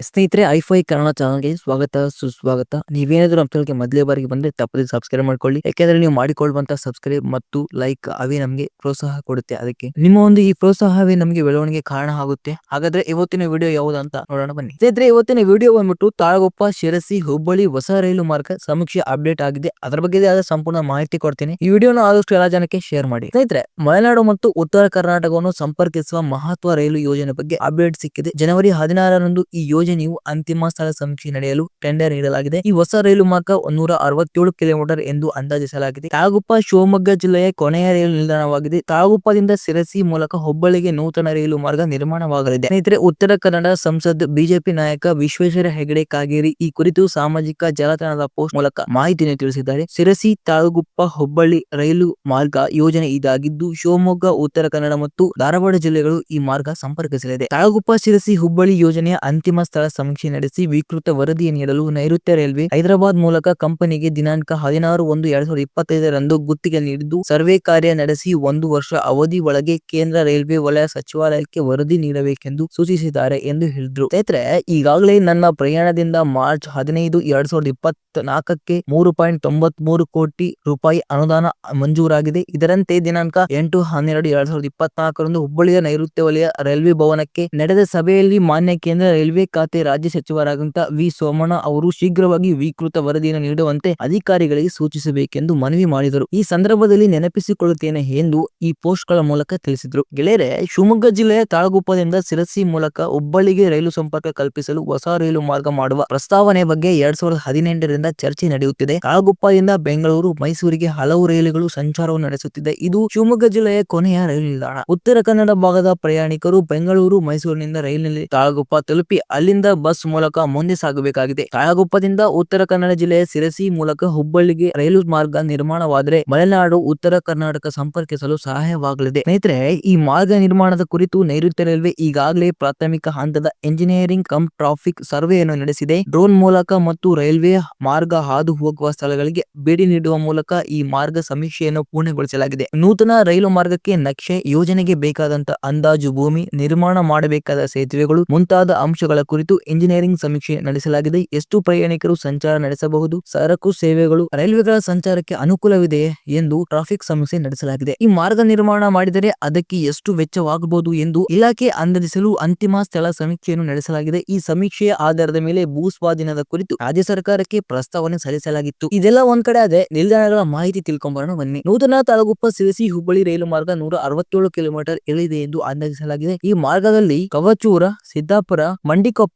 ಸ್ನೇಹಿತರೆ ಐಫೈ ಕನ್ನಡ ಚಾನಲ್ಗೆ ಸ್ವಾಗತ, ಸುಸ್ವಾಗತ. ನೀವೇನಾದ್ರೂ ನಮ್ಮ ಚಾನಲ್ಗೆ ಮೊದಲೇ ಬಾರಿಗೆ ಬಂದರೆ ತಪ್ಪದೆ ಸಬ್ಸ್ಕ್ರೈಬ್ ಮಾಡ್ಕೊಳ್ಳಿ. ಯಾಕೆಂದ್ರೆ ನೀವು ಮಾಡಿಕೊಳ್ಳುವಂತಹ ಸಬ್ಸ್ಕ್ರೈಬ್ ಮತ್ತು ಲೈಕ್ ಅವೇ ನಮಗೆ ಪ್ರೋತ್ಸಾಹ ಕೊಡುತ್ತೆ ಅದಕ್ಕೆ. ನಿಮ್ಮ ಒಂದು ಈ ಪ್ರೋತ್ಸಾಹವೇ ನಮಗೆ ಬೆಳವಣಿಗೆ ಕಾರಣ ಆಗುತ್ತೆ. ಹಾಗಾದ್ರೆ ಇವತ್ತಿನ ವಿಡಿಯೋ ಯಾವುದು ಅಂತ ನೋಡೋಣ ಬನ್ನಿ. ಸ್ನೇಹಿತರೆ, ಇವತ್ತಿನ ವಿಡಿಯೋ ಬಂದ್ಬಿಟ್ಟು ತಾಳಗೊಪ್ಪ, ಶಿರಸಿ, ಹುಬ್ಬಳ್ಳಿ, ಹೊಸ ರೈಲು ಮಾರ್ಗ ಸಮೀಕ್ಷೆ ಅಪ್ಡೇಟ್ ಆಗಿದೆ. ಅದರ ಬಗ್ಗೆ ಆದ ಸಂಪೂರ್ಣ ಮಾಹಿತಿ ಕೊಡ್ತೀನಿ. ಈ ವಿಡಿಯೋನ ಆದಷ್ಟು ಎಲ್ಲ ಜನಕ್ಕೆ ಶೇರ್ ಮಾಡಿ. ಸ್ನೇಹಿತರೆ, ಮಲೆನಾಡು ಮತ್ತು ಉತ್ತರ ಕರ್ನಾಟಕವನ್ನು ಸಂಪರ್ಕಿಸುವ ಮಹತ್ವ ರೈಲು ಯೋಜನೆ ಬಗ್ಗೆ ಅಪ್ಡೇಟ್ ಸಿಕ್ಕಿದೆ. ಜನವರಿ ಹದಿನಾರರಂದು ಈ ಯೋಜನೆಯು ಅಂತಿಮ ಸ್ಥಳ ಸಮೀಕ್ಷೆ ನಡೆಯಲು ಟೆಂಡರ್ ನೀಡಲಾಗಿದೆ. ಈ ಹೊಸ ರೈಲು ಮಾರ್ಗ ಒಂದೂರ ಅರವತ್ತೇಳು ಕಿಲೋಮೀಟರ್ ಎಂದು ಅಂದಾಜಿಸಲಾಗಿದೆ. ತಾಗುಪ್ಪ, ಶಿವಮೊಗ್ಗ ಜಿಲ್ಲೆಯ ಕೊನೆಯ ರೈಲು ನಿಲ್ದಾಣವಾಗಿದೆ. ತಾಗುಪ್ಪದಿಂದ ಸಿರಸಿ ಮೂಲಕ ಹುಬ್ಬಳ್ಳಿಗೆ ನೂತನ ರೈಲು ಮಾರ್ಗ ನಿರ್ಮಾಣವಾಗಲಿದೆ. ಸ್ನೇಹಿತರೆ, ಉತ್ತರ ಕನ್ನಡ ಸಂಸದ್, ಬಿಜೆಪಿ ನಾಯಕ ವಿಶ್ವೇಶ್ವರ ಹೆಗಡೆ ಕಾಗೇರಿ ಈ ಕುರಿತು ಸಾಮಾಜಿಕ ಜಾಲತಾಣದ ಪೋಸ್ಟ್ ಮೂಲಕ ಮಾಹಿತಿಯನ್ನು ತಿಳಿಸಿದ್ದಾರೆ. ಸಿರಸಿ ತಾಳಗುಪ್ಪ ಹುಬ್ಬಳ್ಳಿ ರೈಲು ಮಾರ್ಗ ಯೋಜನೆ ಇದಾಗಿದ್ದು, ಶಿವಮೊಗ್ಗ, ಉತ್ತರ ಕನ್ನಡ ಮತ್ತು ಧಾರವಾಡ ಜಿಲ್ಲೆಗಳು ಈ ಮಾರ್ಗ ಸಂಪರ್ಕಿಸಲಿದೆ. ತಾಳಗುಪ್ಪ ಸಿರಸಿ ಹುಬ್ಬಳ್ಳಿ ಯೋಜನೆಯ ಅಂತಿಮ ಸ್ಥಳ ಸಮೀಕ್ಷೆ ನಡೆಸಿ ವಿಕೃತ ವರದಿ ನೀಡಲು ನೈಋತ್ಯ ರೈಲ್ವೆ ಹೈದರಾಬಾದ್ ಮೂಲಕ ಕಂಪನಿಗೆ ದಿನಾಂಕ ಹದಿನಾರು ಒಂದು ಎರಡ್ ಸಾವಿರದ ಇಪ್ಪತ್ತೈದರಂದು ಗುತ್ತಿಗೆ ನೀಡಿದ್ದು, ಸರ್ವೆ ಕಾರ್ಯ ನಡೆಸಿ ಒಂದು ವರ್ಷ ಅವಧಿ ಒಳಗೆ ಕೇಂದ್ರ ರೈಲ್ವೆ ವಲಯ ಸಚಿವಾಲಯಕ್ಕೆ ವರದಿ ನೀಡಬೇಕೆಂದು ಸೂಚಿಸಿದ್ದಾರೆ ಎಂದು ಹೇಳಿದ್ರು. ಸ್ನೇಹಿತರೆ, ಈಗಾಗಲೇ ನನ್ನ ಪ್ರಯಾಣದಿಂದ ಮಾರ್ಚ್ ಹದಿನೈದು, ಎರಡ್ ಸಾವಿರದ ಇಪ್ಪತ್ತ ನಾಲ್ಕಕ್ಕೆ ಮೂರು ಪಾಯಿಂಟ್ ತೊಂಬತ್ ಮೂರು ಕೋಟಿ ರೂಪಾಯಿ ಅನುದಾನ ಮಂಜೂರಾಗಿದೆ. ಇದರಂತೆ ದಿನಾಂಕ ಎಂಟು ಹನ್ನೆರಡು, ಎರಡ್ ಸಾವಿರದ ಇಪ್ಪತ್ನಾಲ್ಕರಂದು ಹುಬ್ಬಳ್ಳಿಯ ನೈಋತ್ಯ ವಲಯ ರೈಲ್ವೆ ಭವನಕ್ಕೆ ನಡೆದ ಸಭೆಯಲ್ಲಿ ಮಾನ್ಯ ಕೇಂದ್ರ ರೈಲ್ವೆ ರಾಜ್ಯ ಸಚಿವರಾದಂತಹ ವಿ. ಸೋಮಣ್ಣ ಅವರು ಶೀಘ್ರವಾಗಿ ವಿಕೃತ ವರದಿಯನ್ನು ನೀಡುವಂತೆ ಅಧಿಕಾರಿಗಳಿಗೆ ಸೂಚಿಸಬೇಕೆಂದು ಮನವಿ ಮಾಡಿದರು. ಈ ಸಂದರ್ಭದಲ್ಲಿ ನೆನಪಿಸಿಕೊಳ್ಳುತ್ತೇನೆ ಎಂದು ಈ ಪೋಸ್ಟ್ಗಳ ಮೂಲಕ ತಿಳಿಸಿದರು. ಗೆಳೆಯರೆ, ಶಿವಮೊಗ್ಗ ಜಿಲ್ಲೆಯ ತಾಳಗುಪ್ಪದಿಂದ ಸಿರಸಿ ಮೂಲಕ ಹುಬ್ಬಳ್ಳಿಗೆ ರೈಲು ಸಂಪರ್ಕ ಕಲ್ಪಿಸಲು ಹೊಸ ರೈಲು ಮಾರ್ಗ ಮಾಡುವ ಪ್ರಸ್ತಾವನೆ ಬಗ್ಗೆ ಎರಡ್ ಸಾವಿರದ ಹದಿನೆಂಟರಿಂದ ಚರ್ಚೆ ನಡೆಯುತ್ತಿದೆ. ತಾಳಗುಪ್ಪದಿಂದ ಬೆಂಗಳೂರು, ಮೈಸೂರಿಗೆ ಹಲವು ರೈಲುಗಳು ಸಂಚಾರವನ್ನು ನಡೆಸುತ್ತಿದೆ. ಇದು ಶಿವಮೊಗ್ಗ ಜಿಲ್ಲೆಯ ಕೊನೆಯ ರೈಲು ನಿಲ್ದಾಣ. ಉತ್ತರ ಕನ್ನಡ ಭಾಗದ ಪ್ರಯಾಣಿಕರು ಬೆಂಗಳೂರು, ಮೈಸೂರಿನಿಂದ ರೈಲಿನಲ್ಲಿ ತಾಳಗುಪ್ಪ ತಲುಪಿ ಅಲ್ಲಿಂದ ಬಸ್ ಮೂಲಕ ಮುಂದೆ ಸಾಗಬೇಕಾಗಿದೆ. ಕಾಳಗುಪ್ಪದಿಂದ ಉತ್ತರ ಕನ್ನಡ ಜಿಲ್ಲೆಯ ಸಿರಸಿ ಮೂಲಕ ಹುಬ್ಬಳ್ಳಿಗೆ ರೈಲು ಮಾರ್ಗ ನಿರ್ಮಾಣವಾದರೆ ಮಲೆನಾಡು, ಉತ್ತರ ಕರ್ನಾಟಕ ಸಂಪರ್ಕಿಸಲು ಸಹಾಯವಾಗಲಿದೆ. ಸ್ನೇಹಿತರೆ, ಈ ಮಾರ್ಗ ನಿರ್ಮಾಣದ ಕುರಿತು ನೈಋತ್ಯ ರೈಲ್ವೆ ಈಗಾಗಲೇ ಪ್ರಾಥಮಿಕ ಹಂತದ ಎಂಜಿನಿಯರಿಂಗ್ ಕಮ್ ಟ್ರಾಫಿಕ್ ಸರ್ವೆಯನ್ನು ನಡೆಸಿದೆ. ಡ್ರೋನ್ ಮೂಲಕ ಮತ್ತು ರೈಲ್ವೆ ಮಾರ್ಗ ಹಾದು ಹೋಗುವ ಸ್ಥಳಗಳಿಗೆ ಭೇಟಿ ನೀಡುವ ಮೂಲಕ ಈ ಮಾರ್ಗ ಸಮೀಕ್ಷೆಯನ್ನು ಪೂರ್ಣಗೊಳಿಸಲಾಗಿದೆ. ನೂತನ ರೈಲು ಮಾರ್ಗಕ್ಕೆ ನಕ್ಷೆ ಯೋಜನೆಗೆ ಬೇಕಾದಂತಹ ಅಂದಾಜು ಭೂಮಿ ನಿರ್ಮಾಣ ಮಾಡಬೇಕಾದ ಸೇತುವೆಗಳು ಮುಂತಾದ ಅಂಶಗಳ ಕುರಿತು ಇಂಜಿನಿಯರಿಂಗ್ ಸಮೀಕ್ಷೆ ನಡೆಸಲಾಗಿದೆ. ಎಷ್ಟು ಪ್ರಯಾಣಿಕರು ಸಂಚಾರ ನಡೆಸಬಹುದು? ಸರಕು, ಸೇವೆಗಳು, ರೈಲ್ವೆಗಳ ಸಂಚಾರಕ್ಕೆ ಅನುಕೂಲವಿದೆಯೇ ಎಂದು ಟ್ರಾಫಿಕ್ ಸಮೀಕ್ಷೆ ನಡೆಸಲಾಗಿದೆ. ಈ ಮಾರ್ಗ ನಿರ್ಮಾಣ ಮಾಡಿದರೆ ಅದಕ್ಕೆ ಎಷ್ಟು ವೆಚ್ಚವಾಗಬಹುದು ಎಂದು ಇಲಾಖೆ ಅಂದಾಜಿಸಲು ಅಂತಿಮ ಸ್ಥಳ ಸಮೀಕ್ಷೆಯನ್ನು ನಡೆಸಲಾಗಿದೆ. ಈ ಸಮೀಕ್ಷೆಯ ಆಧಾರದ ಮೇಲೆ ಭೂ ಸ್ವಾಧೀನದ ಕುರಿತು ರಾಜ್ಯ ಸರ್ಕಾರಕ್ಕೆ ಪ್ರಸ್ತಾವನೆ ಸಲ್ಲಿಸಲಾಗಿತ್ತು. ಇದೆಲ್ಲ ಒಂದ್ ಕಡೆ ಆದ್ರೆ ನಿಲ್ದಾಣಗಳ ಮಾಹಿತಿ ತಿಳ್ಕೊಂಬರೋಣ ಬನ್ನಿ. ನೂತನ ತಾಲಗುಪ್ಪ ಸಿರಸಿ ಹುಬ್ಬಳ್ಳಿ ರೈಲು ಮಾರ್ಗ ನೂರ ಅರವತ್ತೇಳು ಕಿಲೋಮೀಟರ್ ಇಳಿದೆ ಎಂದು ಅಂದಾಜಿಸಲಾಗಿದೆ. ಈ ಮಾರ್ಗದಲ್ಲಿ ಕವಚೂರ, ಸಿದ್ದಾಪುರ, ಮಂಡಿಕೊಪ್ಪ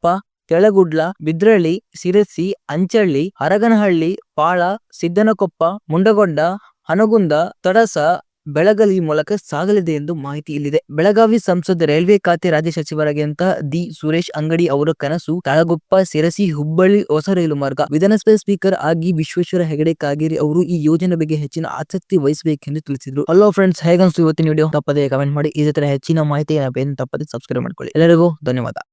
ತೆಳಗುಡ್ಲ ಬಿದ್ರಳ್ಳಿ, ಸಿರಸಿ, ಅಂಚಳ್ಳಿ, ಹರಗನಹಳ್ಳಿ, ಪಾಳ, ಸಿದ್ದನಕೊಪ್ಪ, ಮುಂಡಗೊಂಡ, ಹನಗುಂದ, ತಡಸ, ಬೆಳಗಲಿ ಮೂಲಕ ಸಾಗಲಿದೆ ಎಂದು ಮಾಹಿತಿ ಇಲ್ಲಿದೆ. ಬೆಳಗಾವಿ ಸಂಸದ ರೈಲ್ವೆ ಖಾತೆ ರಾಜ್ಯ ಸಚಿವರಾಗಿದ್ದಂತ ದಿ ಸುರೇಶ್ ಅಂಗಡಿ ಅವರ ಕನಸು ತಾಳಗುಪ್ಪ, ಸಿರಸಿ, ಹುಬ್ಬಳ್ಳಿ, ಹೊಸ ರೈಲು ಮಾರ್ಗ. ವಿಧಾನಸಭೆ ಸ್ಪೀಕರ್ ಆಗಿ ವಿಶ್ವೇಶ್ವರ ಹೆಗಡೆ ಕಾಗೇರಿ ಅವರು ಈ ಯೋಜನೆ ಬಗ್ಗೆ ಹೆಚ್ಚಿನ ಆಸಕ್ತಿ ವಹಿಸಬೇಕೆಂದು ತಿಳಿಸಿದ್ರು. ಹಲೋ ಫ್ರೆಂಡ್ಸ್ ಹೇಗನ್ಸು ಇವತ್ತಿನ ವಿಡಿಯೋ? ತಪ್ಪದೆ ಕಮೆಂಟ್ ಮಾಡಿ. ಇದೇ ತರ ಹೆಚ್ಚಿನ ಮಾಹಿತಿ ತಪ್ಪದೆ ಸಬ್ಸ್ಕ್ರೈಬ್ ಮಾಡ್ಕೊಳ್ಳಿ. ಎಲ್ಲರಿಗೂ ಧನ್ಯವಾದ.